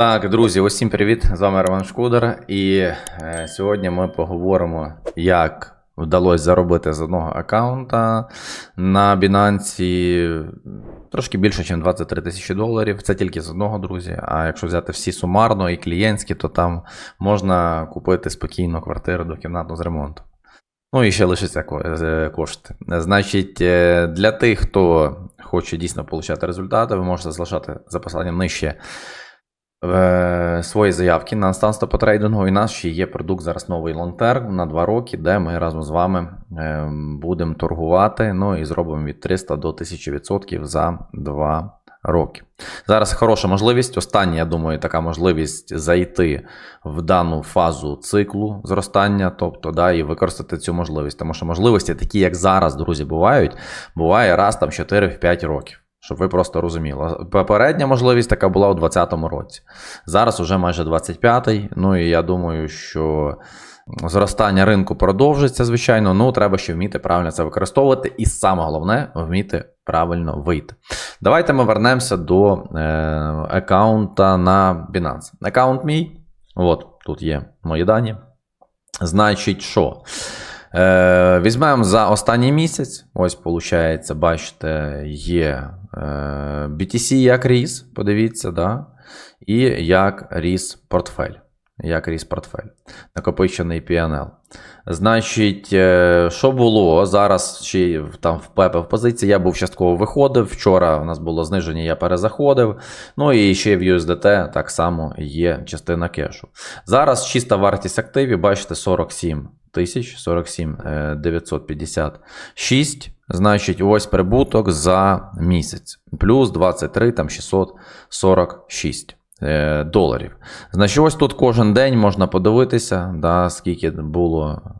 Так, друзі, усім привіт! З вами Роман Шкудер. І е, сьогодні ми поговоримо, як вдалося заробити з одного аккаунта на Binance трошки більше, ніж 23 тисячі доларів. Це тільки з одного, друзі. А якщо взяти всі сумарно і клієнтські, то там можна купити спокійно квартиру до кімнату з ремонтом. Ну і ще лишиться е, кошти. Значить, е, для тих, хто хоче дійсно отримати результати, ви можете залишати за посиланням нижче свої заявки на станство по трейдингу. І нас ще є продукт зараз новий лонг-терм на 2 роки, де ми разом з вами е, будемо торгувати. Ну і зробимо від 300 до 1000% за 2 роки. Зараз хороша можливість. Остання, я думаю, така можливість зайти в дану фазу циклу зростання, тобто да, і використати цю можливість. Тому що можливості, такі як зараз, друзі, бувають, буває раз там 4-5 років. Щоб ви просто розуміли. Попередня можливість така була у 2020 році. Зараз уже майже 25-й. Ну і я думаю, що зростання ринку продовжиться, звичайно. Ну, треба ще вміти правильно це використовувати, і саме головне вміти правильно вийти. Давайте ми вернемося до е, аккаунта на Binance. Аккаунт мій. От, тут є мої дані. Значить, що? Е, візьмемо за останній місяць. Ось, виходить, бачите, є е, BTC як ріс, подивіться, да? і як ріс портфель. Як ріс портфель. Накопичений PNL. Значить, е, що було? Зараз ще там в ПЕП в позиції. Я був частково виходив. Вчора у нас було зниження, я перезаходив. Ну і ще в USDT так само є частина кешу. Зараз чиста вартість активів, бачите, 47 тисяч, 47 е, 956. Значить, ось прибуток за місяць. Плюс 23 там 646 е, доларів. Значить, ось тут кожен день можна подивитися, да, скільки було е,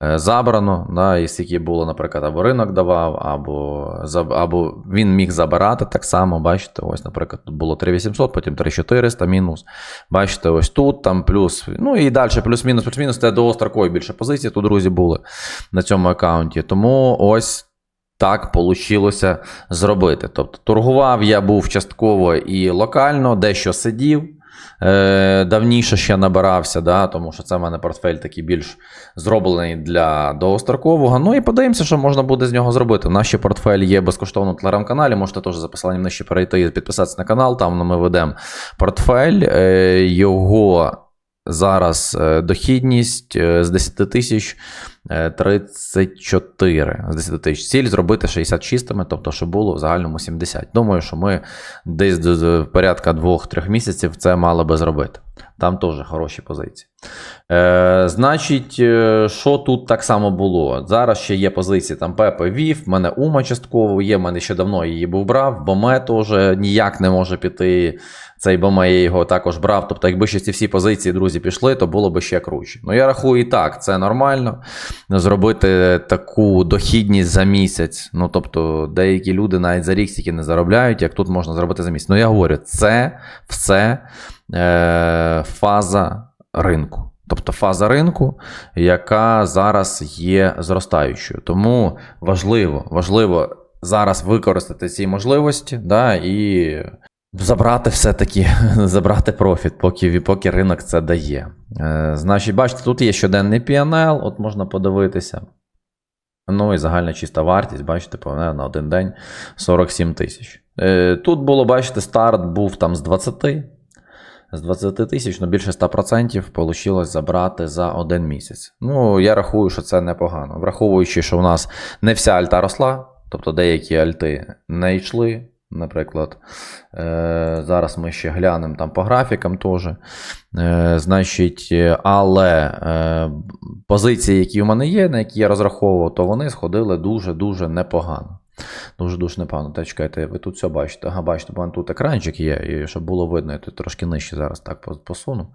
забрано, да, і скільки було, наприклад, або ринок давав, або, або він міг забирати так само. Бачите, ось, наприклад, тут було 3800, потім 3400 мінус. Бачите, ось тут, там плюс. Ну і далі плюс-мінус, плюс-мінус, це довгострокові більше позиції, тут, друзі, були на цьому аккаунті. Тому ось. Так вийшло зробити. Тобто торгував я був частково і локально, дещо сидів. Е, давніше ще набирався, да, тому що це в мене портфель такий більш зроблений для довгострокового. Ну і подивимося, що можна буде з нього зробити. В ще портфель є безкоштовно в телеграм-каналі. Можете теж за посиланням нижче перейти і підписатися на канал. Там ми ведемо портфель. Е, його зараз е, дохідність е, з 10 тисяч е, 34 з 10 тисяч. Ціль зробити 60 чистими, тобто, щоб було в загальному 70. Думаю, що ми десь до порядка 2-3 місяців це мали би зробити. Там теж хороші позиції. Е, значить, е, що тут так само було? Зараз ще є позиції там Пепе Вів, в мене Ума частково є, в мене ще давно її був брав, Боме теж ніяк не може піти. Цей Боме я його також брав. Тобто, якби ще ці всі позиції, друзі, пішли, то було б ще круче. Ну, я рахую і так, це нормально. Зробити таку дохідність за місяць. Ну, тобто, деякі люди навіть за рік стільки не заробляють, як тут можна зробити за місяць. Ну, я говорю, це все фаза ринку. Тобто фаза ринку, яка зараз є зростаючою. Тому важливо, важливо зараз використати ці можливості, да, і забрати все-таки, забрати профіт, поки, поки ринок це дає. Е, значить, бачите, тут є щоденний PNL, от можна подивитися. Ну і загальна чиста вартість, бачите, повне на один день 47 тисяч. Е, Тут було, бачите, старт був там з 20. З 20 тисяч, ну більше 100% вийшло забрати за один місяць. Ну, я рахую, що це непогано. Враховуючи, що у нас не вся альта росла, тобто деякі альти не йшли. Наприклад, е, зараз ми ще глянемо там по графікам теж. Е, значить, але е, позиції, які у мене є, на які я розраховував, то вони сходили дуже-дуже непогано. Дуже-дуже непогано. Та чекайте, ви тут все бачите. Ага, бачите, бо тут екранчик є, і щоб було видно, я тут трошки нижче зараз так посуну,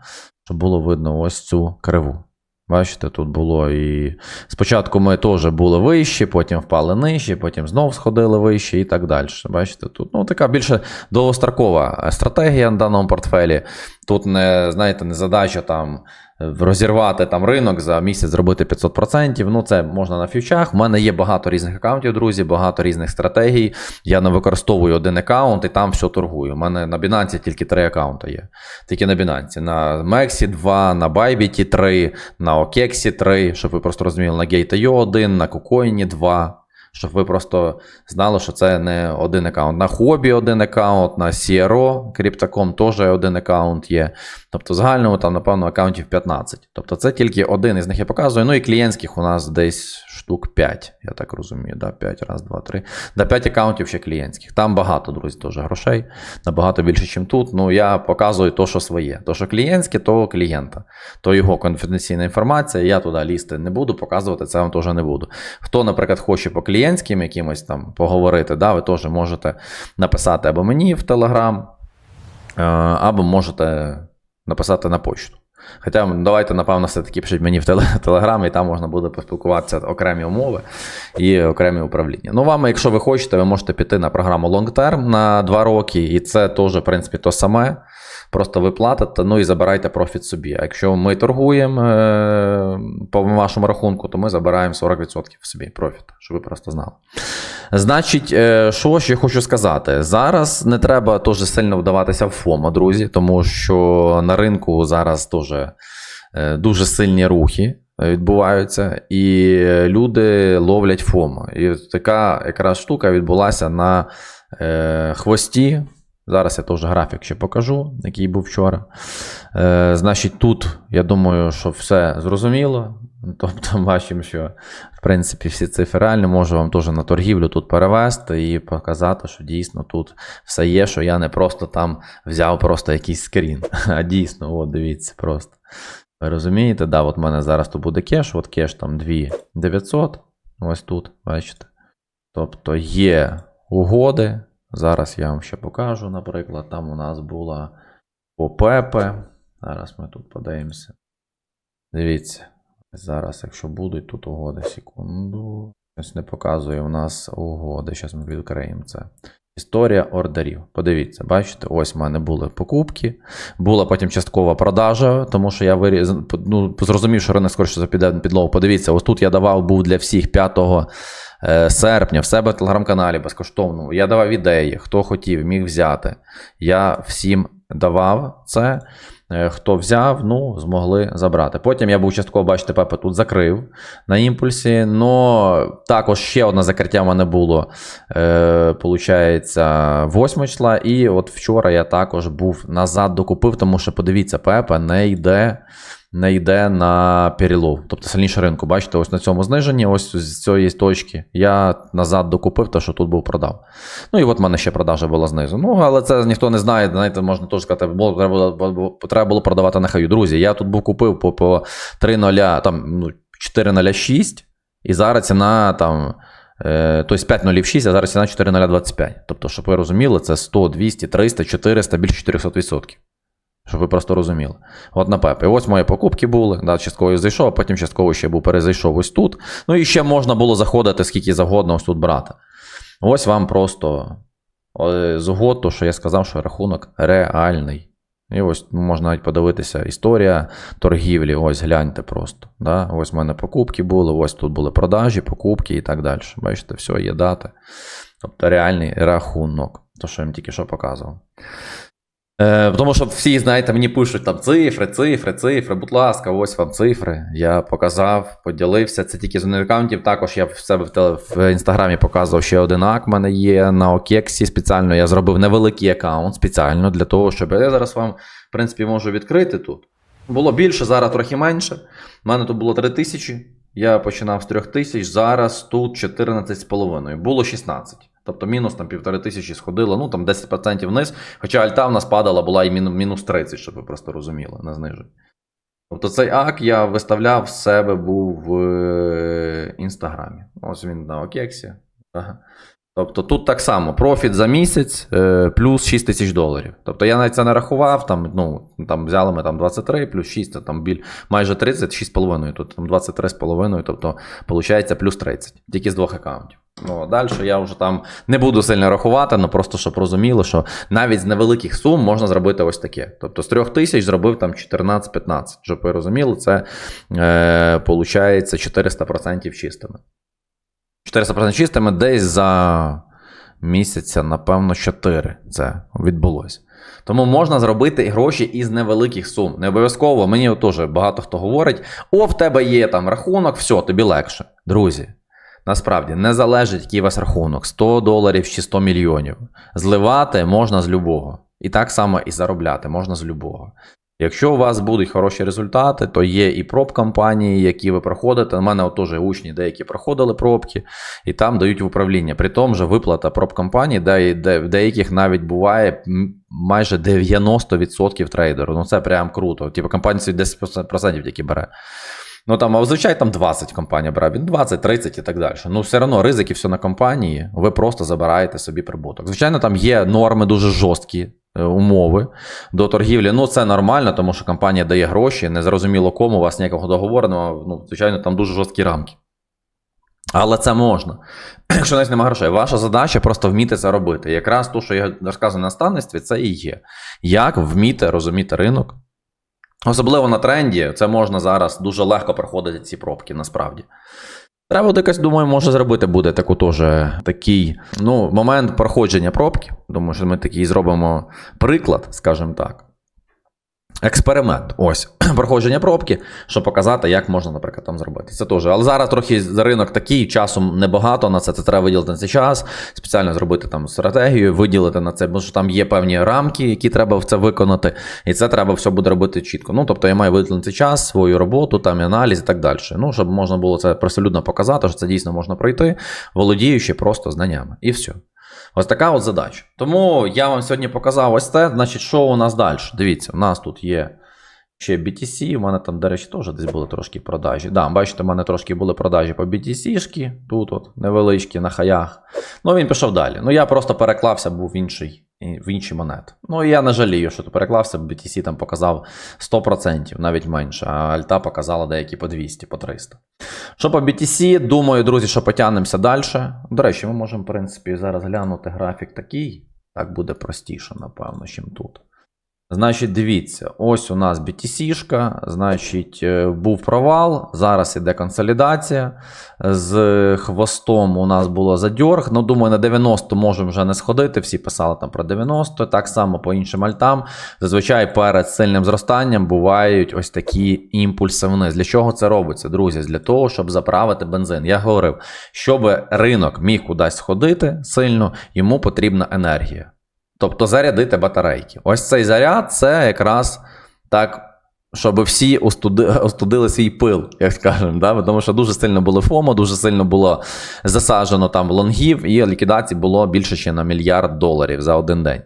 щоб було видно ось цю криву. Бачите, тут було і. Спочатку ми теж були вищі, потім впали нижче, потім знов сходили вище і так далі. Бачите, тут ну, така більше довгострокова стратегія на даному портфелі. Тут не, знаєте, не задача там розірвати там ринок за місяць зробити 500%. Ну, це можна на фьючах. У мене є багато різних аккаунтів, друзі, багато різних стратегій. Я не використовую один аккаунт і там все торгую. У мене на Binance тільки три аккаунти є. Тільки на Binance. На Mexi 2, на Bybit 3, на OKEX 3, щоб ви просто розуміли, на Gate.io 1, на KuCoin 2. Щоб ви просто знали, що це не один аккаунт. На хобі один аккаунт, на CRO, Crypto.com теж один аккаунт є. Тобто загальному там, напевно, аккаунтів 15. Тобто це тільки один із них я показую. Ну і клієнтських у нас десь штук 5, я так розумію. Да? 5, раз, 2, 3. Да, 5 аккаунтів ще клієнтських. Там багато, друзі, теж грошей. Набагато більше, ніж тут. Ну, я показую то, що своє. То, що клієнтське, то клієнта. То його конфіденційна інформація. Я туди лізти не буду, показувати це вам теж не буду. Хто, наприклад, хоче по клієнтським якимось там поговорити, да, ви теж можете написати або мені в Телеграм, або можете написати на почту. Хоча давайте, напевно, все-таки пишіть мені в Телеграм, і там можна буде поспілкуватися окремі умови і окремі управління. Ну, вам, якщо ви хочете, ви можете піти на програму Long Term на 2 роки, і це теж, в принципі, то саме. Просто ви платите, ну і забирайте профіт собі. А якщо ми торгуємо е, по вашому рахунку, то ми забираємо 40% собі профіт, щоб ви просто знали. Значить, е, що ще хочу сказати? Зараз не треба теж сильно вдаватися в ФОМО, друзі, тому що на ринку зараз теж е, дуже сильні рухи відбуваються, і люди ловлять ФОМО. І така якраз штука відбулася на е, хвості. Зараз я теж графік ще покажу, який був вчора. Е, значить, тут я думаю, що все зрозуміло. Тобто, бачимо, що в принципі всі цифри реальні. Можу вам теж на торгівлю тут перевести і показати, що дійсно тут все є, що я не просто там взяв просто якийсь скрін. А дійсно, от дивіться, просто. Ви розумієте, да, от в мене зараз тут буде кеш, от кеш там 2900. Ось тут, бачите. Тобто є угоди. Зараз я вам ще покажу, наприклад, там у нас була попепе. Зараз ми тут подивимося. Дивіться, зараз, якщо будуть тут угоди, секунду. Щось не показує у нас угоди. Зараз ми відкриємо це. Історія ордерів. Подивіться, бачите, ось в мене були покупки. Була потім часткова продажа, тому що я виріз... ну, зрозумів, що ринок скоріше за підлогу. Подивіться, ось тут я давав був для всіх 5 е, серпня в себе в телеграм-каналі безкоштовно. Я давав ідеї, хто хотів, міг взяти. Я всім давав це. Е, Хто взяв, ну, змогли забрати. Потім я був частково, бачите, Пепе тут закрив на імпульсі. Но також ще одне закриття в мене було, е, получається, 8 числа. І от вчора я також був назад докупив, тому що подивіться, Пепе не йде. Не йде на перелов, тобто сильніше ринку. Бачите, ось на цьому зниженні, ось з цієї точки, я назад докупив те, що тут був продав. Ну і от в мене ще продажа була знизу. Ну, але це ніхто не знає. Знаєте, можна теж сказати, було, треба, було, треба було продавати на хаю. Друзі, я тут був купив по, по 3,0, там ну, 4,06, і зараз ціна там. Е, тобто 5,06, а зараз ціна 4,025. Тобто, щоб ви розуміли, це 100, 200, 300, 400, більше 400%. Щоб ви просто розуміли. От на Пепе. Ось мої покупки були. Да, частково зайшов, а потім частково ще був перезайшов ось тут. Ну і ще можна було заходити скільки завгодно ось тут брати. Ось вам просто е, з угод, то, що я сказав, що рахунок реальний. І ось ну, можна навіть подивитися історія торгівлі. Ось гляньте просто. Да? Ось в мене покупки були, ось тут були продажі, покупки і так далі. Бачите, все, є дати. Тобто реальний рахунок. То, що я вам тільки що показував. Е, тому що всі, знаєте, мені пишуть там цифри, цифри, цифри. Будь ласка, ось вам цифри. Я показав, поділився. Це тільки з аккаунтів. Також я в себе в, теле, в інстаграмі показував ще один ак. в мене є на Окексі. Спеціально я зробив невеликий аккаунт спеціально для того, щоб я зараз вам, в принципі, можу відкрити тут. Було більше, зараз трохи менше. У мене тут було 3 тисячі. Я починав з 3 тисяч, зараз тут 14,5. Було 16. Тобто мінус там півтори тисячі сходило, ну там 10% вниз. Хоча альта в нас падала, була і мінус 30, щоб ви просто розуміли, на зниженні. Тобто цей ак я виставляв в себе був в е, інстаграмі. Ось він на Окексі. Тобто тут так само профіт за місяць е, плюс 6 тисяч доларів. Тобто я навіть це не рахував, там, ну, там взяли ми там 23 плюс 6, це там біль, майже 30, 6,5, тут там 23,5, тобто виходить плюс 30, тільки з двох аккаунтів. Ну, далі я вже там не буду сильно рахувати, ну просто щоб розуміли, що навіть з невеликих сум можна зробити ось таке. Тобто з 3 тисяч зробив там 14-15. Щоб ви розуміли, це е, виходить 400% чистими. 400% чистими десь за місяця, напевно, 4 це відбулося. Тому можна зробити гроші із невеликих сум. Не обов'язково, мені теж багато хто говорить: о, в тебе є там рахунок, все, тобі легше. Друзі, насправді не залежить, який у вас рахунок: 100 доларів чи 100 мільйонів. Зливати можна з любого. І так само і заробляти можна з любого. Якщо у вас будуть хороші результати, то є і проб компанії, які ви проходите. У мене от теж учні деякі проходили пробки, і там дають в управління. При тому же виплата проб компанії, де, де в деяких навіть буває майже 90% трейдеру. Ну це прям круто. Типу компанія собі 10% тільки бере. Ну там, а зазвичай там 20 компанія бере, він 20, 30 і так далі. Ну, все одно ризики все на компанії, ви просто забираєте собі прибуток. Звичайно, там є норми дуже жорсткі. е, Умови до торгівлі. Ну, це нормально, тому що компанія дає гроші, незрозуміло кому, у вас ніякого договору, ну, звичайно, там дуже жорсткі рамки. Але це можна. Якщо навіть немає грошей, ваша задача просто вміти це робити. Якраз то, що я розказую на наставництві, це і є. Як вміти розуміти ринок, Особливо на тренді, це можна зараз дуже легко проходити ці пробки, насправді. Треба якось, думаю, може зробити буде таку теж такий ну, момент проходження пробки. Думаю, що ми такий зробимо приклад, скажімо так. Експеримент. Ось проходження пробки, щоб показати, як можна, наприклад, там зробити. Це теж. Але зараз трохи ринок такий, часу небагато на це. Це треба виділити на цей час, спеціально зробити там стратегію, виділити на це, бо що там є певні рамки, які треба в це виконати, і це треба все буде робити чітко. Ну, тобто я маю виділити на цей час, свою роботу, там і аналіз і так далі. Ну, щоб можна було це присолюдно показати, що це дійсно можна пройти, володіючи просто знаннями. І все. Ось така от задача. Тому я вам сьогодні показав ось це. Значить, що у нас далі? Дивіться, у нас тут є ще BTC. У мене там, до речі, теж десь були трошки продажі. Да, бачите, у мене трошки були продажі по BTC-шки, тут от невеличкі на хаях. Ну, він пішов далі. Ну, я просто переклався, був інший. В інші монети. Ну, я не жалію, що ти переклався, BTC там показав 100%, навіть менше, а Альта показала деякі по 200, по 300. Що по BTC, думаю, друзі, що потягнемося далі. До речі, ми можемо, в принципі, зараз глянути графік такий. Так буде простіше, напевно, чим тут. Значить, дивіться, ось у нас BTC-шка, значить, е, був провал, зараз іде консолідація. З хвостом у нас було задьорг. Ну, думаю, на 90 можемо вже не сходити. Всі писали там про 90, так само по іншим альтам. Зазвичай перед сильним зростанням бувають ось такі імпульси вниз. Для чого це робиться, друзі? Для того, щоб заправити бензин. Я говорив, щоб ринок міг кудись сходити сильно, йому потрібна енергія. Тобто зарядити батарейки. Ось цей заряд це якраз так, щоб всі остуди, остудили свій пил, як скажемо. Да? Тому що дуже сильно було ФОМО, дуже сильно було засаджено там лонгів, і ліквідацій було більше ще на мільярд доларів за один день.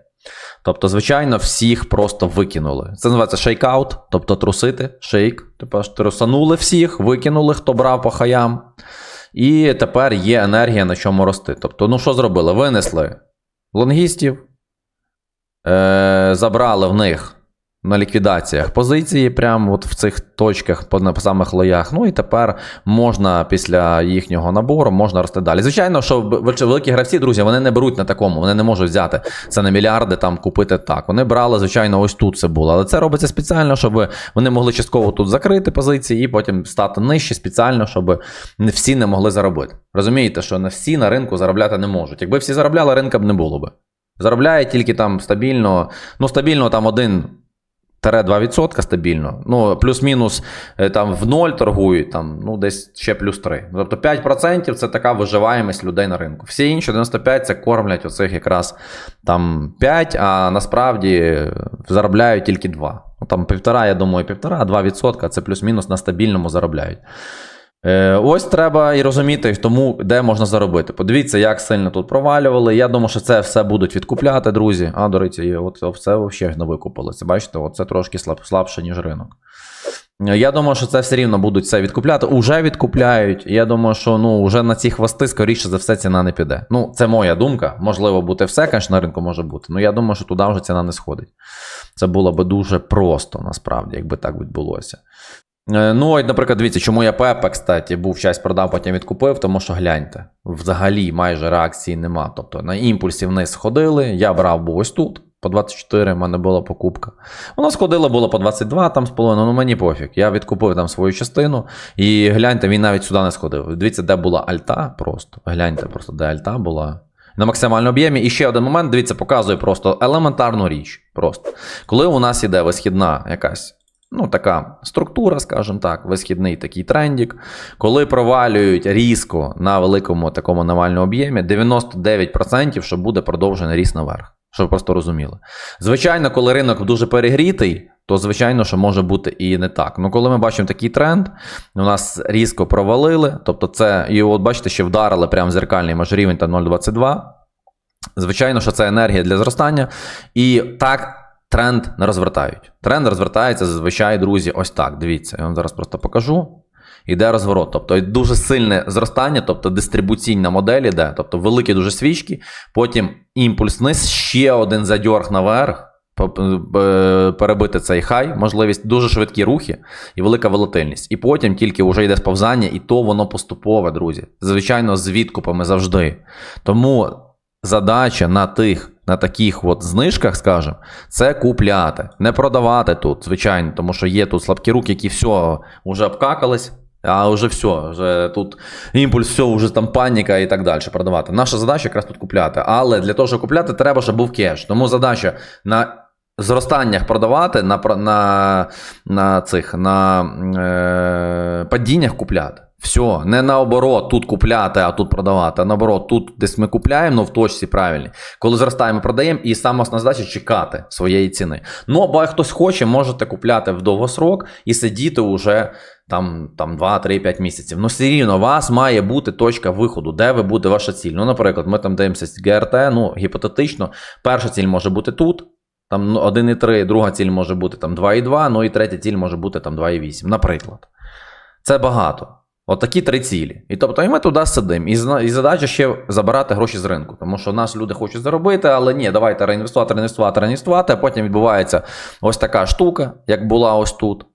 Тобто, звичайно, всіх просто викинули. Це називається шейкаут, тобто трусити, шейк. Типу, трусанули всіх, викинули, хто брав по хаям. І тепер є енергія на чому рости. Тобто, ну що зробили? Винесли лонгістів е, забрали в них на ліквідаціях позиції, прямо от в цих точках, по самих лоях. Ну і тепер можна після їхнього набору можна рости далі. Звичайно, що великі гравці, друзі, вони не беруть на такому, вони не можуть взяти це на мільярди там купити так. Вони брали, звичайно, ось тут це було. Але це робиться спеціально, щоб вони могли частково тут закрити позиції і потім стати нижче спеціально, щоб не всі не могли заробити. Розумієте, що не всі на ринку заробляти не можуть. Якби всі заробляли, ринка б не було би. Заробляє тільки там стабільно, ну стабільно там 1-2% стабільно. Ну, плюс-мінус е, там в ноль торгують, там, ну, десь ще плюс 3. Тобто 5% це така виживаємість людей на ринку. Всі інші 95% це кормлять оцих якраз там 5, а насправді заробляють тільки 2. Ну, там півтора, я думаю, півтора, 2% це плюс-мінус на стабільному заробляють. Е, Ось треба і розуміти, тому де можна заробити. Подивіться, як сильно тут провалювали. Я думаю, що це все будуть відкупляти, друзі. А, до речі, от це взагалі не викупилося. Бачите, це трошки слаб, слабше, ніж ринок. Я думаю, що це все рівно будуть це відкупляти. Уже відкупляють. Я думаю, що ну, вже на ці хвости, скоріше за все, ціна не піде. Ну, це моя думка. Можливо, бути все, звісно, на ринку може бути. Ну я думаю, що туди вже ціна не сходить. Це було би дуже просто, насправді, якби так відбулося. Е, Ну, от, наприклад, дивіться, чому я Пепе, кстати, був часть продав, потім відкупив, тому що гляньте, взагалі майже реакції нема. Тобто на імпульсі вниз сходили, я брав був ось тут. По 24 в мене була покупка. Воно сходило було по 22 там з половиною, ну мені пофіг. Я відкупив там свою частину. І гляньте, він навіть сюди не сходив. Дивіться, де була альта просто. Гляньте просто, де альта була. На максимальному об'ємі. І ще один момент, дивіться, показує просто елементарну річ. Просто. Коли у нас іде висхідна якась ну, така структура, скажімо так, висхідний такий трендік, коли провалюють різко на великому такому навальному об'ємі, 99% що буде продовжений ріст наверх. Щоб ви просто розуміли. Звичайно, коли ринок дуже перегрітий, то звичайно, що може бути і не так. Ну, коли ми бачимо такий тренд, у нас різко провалили, тобто це, і от бачите, ще вдарили прямо зеркальний мажорівень та 0,22. Звичайно, що це енергія для зростання. І так тренд не розвертають. Тренд розвертається зазвичай, друзі, ось так. Дивіться, я вам зараз просто покажу. Іде розворот. Тобто дуже сильне зростання, тобто дистрибуційна модель іде, тобто великі дуже свічки, потім імпульс вниз, ще один задьорг наверх. е, Перебити цей хай, можливість дуже швидкі рухи і велика волатильність. І потім тільки вже йде сповзання, і то воно поступове, друзі. Звичайно, з відкупами завжди. Тому задача на тих, на таких от знижках, скажімо, це купляти, не продавати тут, звичайно, тому що є тут слабкі руки, які все вже обкакались. А вже все, вже тут імпульс, все, вже там паніка і так далі. Продавати. Наша задача якраз тут купляти. Але для того, щоб купляти, треба, щоб був кеш. Тому задача на зростаннях продавати, на, на, на цих на е, падіннях купляти. Все, не наоборот, тут купляти, а тут продавати. А наоборот, тут десь ми купляємо, ну в точці правильній. Коли зростаємо, продаємо, і саме основна задача чекати своєї ціни. Ну, або хтось хоче, можете купляти в довгосрок і сидіти уже там, там 2, 3, 5 місяців. Ну, все рівно, у вас має бути точка виходу, де ви буде ваша ціль. Ну, наприклад, ми там дивимося ГРТ, ну, гіпотетично, перша ціль може бути тут. Там ну, 1,3, друга ціль може бути там 2,2, ну і третя ціль може бути там 2,8, наприклад. Це багато. От такі три цілі. І тобто, і ми туди сидимо. І, і задача ще забирати гроші з ринку. Тому що нас люди хочуть заробити, але ні, давайте реінвестувати, реінвестувати, реінвестувати. А потім відбувається ось така штука, як була ось тут.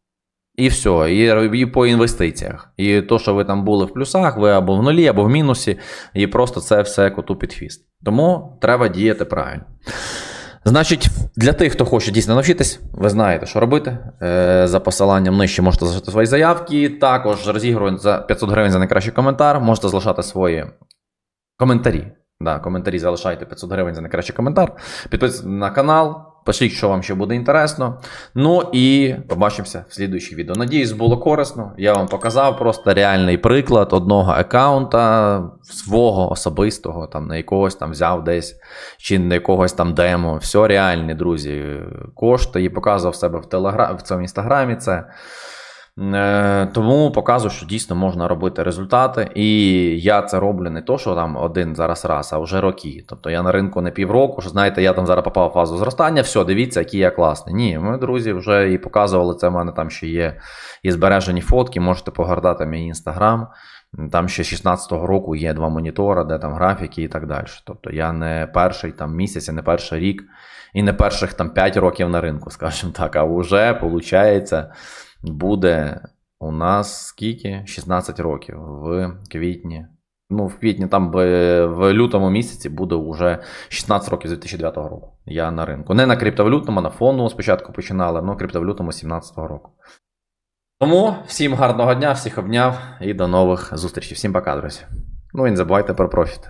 І все, і, і по інвестиціях. І то, що ви там були в плюсах, ви або в нулі, або в мінусі, і просто це все коту під хвіст. Тому треба діяти правильно. Значить, для тих, хто хоче дійсно навчитись, ви знаєте, що робити. Е, за посиланням нижче можете залишити свої заявки. Також розігрую за 500 гривень за найкращий коментар. Можете залишати свої коментарі. Да, коментарі залишайте 500 гривень за найкращий коментар. Підписуйтесь на канал, пишіть, що вам ще буде інтересно. Ну і побачимося в слідуючих відео. Надіюсь, було корисно. Я вам показав просто реальний приклад одного аккаунта свого особистого, там на якогось там взяв десь, чи на якогось там демо. Все реальні, друзі. Кошти і показував себе в телеграм в цьому інстаграмі. Це. Е, Тому показую, що дійсно можна робити результати. І я це роблю не то, що там один зараз раз, а вже роки. Тобто я на ринку не півроку, що знаєте, я там зараз попав в фазу зростання, все, дивіться, який я класний. Ні, ми, друзі, вже і показували це. в мене там ще є і збережені фотки. Можете погортати мій інстаграм. Там ще 16-го року є два монітори, де там графіки і так далі. Тобто я не перший там місяць, і не перший рік, і не перших там 5 років на ринку, скажімо так, а вже виходить буде у нас скільки? 16 років в квітні. Ну, в квітні, там в, в лютому місяці буде вже 16 років з 2009 року. Я на ринку. Не на криптовалютному, а на фондовому спочатку починали, але криптовалютному 17 року. Тому всім гарного дня, всіх обняв і до нових зустрічей. Всім пока, друзі. Ну і не забувайте про профіт.